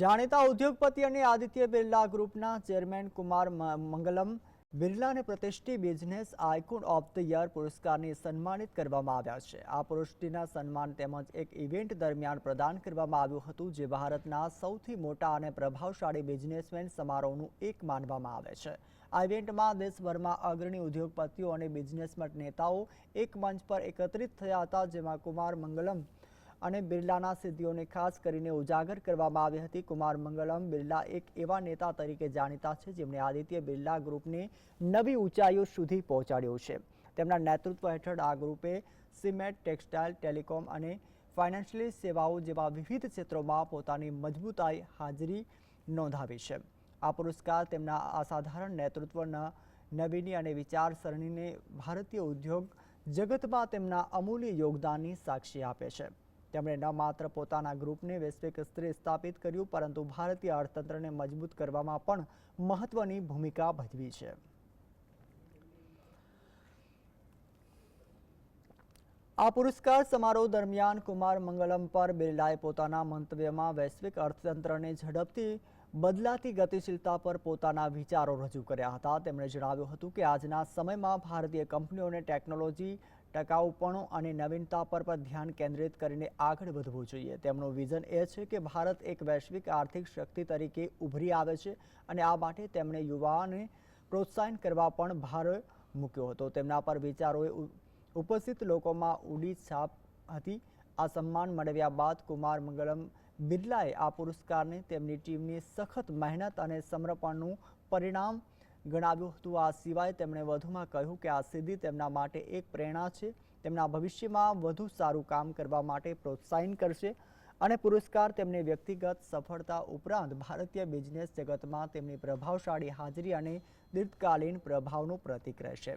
જાણીતા ઉદ્યોગપતિ અને આદિત્ય બિરલા ગ્રુપના ચેરમેન કુમાર મંગલમ બિરલાને પ્રતિષ્ઠિત business icon of the year પુરસ્કારને સન્માનિત કરવામાં આવ્યા છે. આ પુરસ્કારના સન્માન તેમજ એક ઇવેન્ટ દરમિયાન પ્રદાન કરવામાં આવ્યું હતું, જે ભારતના સૌથી મોટા અને પ્રભાવશાળી બિઝનેસમેન સમારોહનું એક માનવામાં આવે છે. આ ઇવેન્ટમાં દેશભરમાં અગ્રણી ઉદ્યોગપતિઓ અને બિઝનેસમેન નેતાઓ એક મંચ પર એકત્રિત થયા હતા, જેમાં કુમાર મંગલમ અને બિરલાના સિદ્ધિઓને ખાસ કરીને ઉજાગર કરવામાં આવી હતી. કુમાર મંગલમ બિરલા એક એવા નેતા તરીકે જાણીતા છે જેમણે આદિત્ય બિરલા ગ્રુપને નવી ઊંચાઈઓ સુધી પહોંચાડ્યો છે. તેમના નેતૃત્વ હેઠળ આ ગ્રુપે સિમેન્ટ, ટેક્સટાઇલ, ટેલિકોમ અને ફાઇનાન્શિયલ સેવાઓ જેવા વિવિધ ક્ષેત્રોમાં પોતાની મજબૂતાઈ હાજરી નોંધાવી છે. આ પુરસ્કાર તેમના અસાધારણ નેતૃત્વના નવીની અને વિચારસરણીને ભારતીય ઉદ્યોગ જગતમાં તેમના અમૂલ્ય યોગદાનની સાક્ષી આપે છે. તેમણે ન માત્ર પોતાના ગ્રુપને વૈશ્વિક સ્તરે સ્થાપિત કર્યું, પરંતુ ભારતીય અર્થતંત્રને મજબૂત કરવામાં પણ મહત્વની ભૂમિકા ભજવી છે. આ પુરસ્કાર સમારોહ દરમિયાન કુમાર મંગલમ પર બિરલાએ પોતાના મંતવ્યમાં વૈશ્વિક અર્થતંત્રને ઝડપથી બદલાતી ગતિશીલતા પર પોતાના વિચારો રજૂ કર્યા હતા. તેમણે જણાવ્યું હતું કે આજના સમયમાં ભારતીય કંપનીઓને ટેકનોલોજી ટકાઉપણું અને નવીનતા પર પણ ધ્યાન કેન્દ્રિત કરીને આગળ વધવું જોઈએ. તેમનું વિઝન એ છે કે ભારત એક વૈશ્વિક આર્થિક શક્તિ તરીકે ઉભરી આવે છે અને આ માટે તેમણે યુવાઓને પ્રોત્સાહન કરવા પણ ભાર મૂક્યો હતો. તેમના પર વિચારોએ ઉપસ્થિત લોકોમાં ઉડી છાપ હતી. આ સન્માન મેળવ્યા બાદ કુમાર મંગલમ બિરલાએ આ પુરસ્કારને તેમની ટીમની સખત મહેનત અને સમર્પણનું પરિણામ ગણાવ્યું હતું. આ સિવાય તેમણે વધુમાં કહ્યું કે આ સિદ્ધિ તેમના માટે એક પ્રેરણા છે. તેમના ભવિષ્યમાં વધુ સારું કામ કરવા માટે પ્રોત્સાહિત કરશે અને પુરસ્કાર તેમને વ્યક્તિગત સફળતા ઉપરાંત ભારતીય બિઝનેસ જગતમાં તેમની પ્રભાવશાળી હાજરી અને દીર્ઘકાલીન પ્રભાવનું પ્રતીક રહેશે.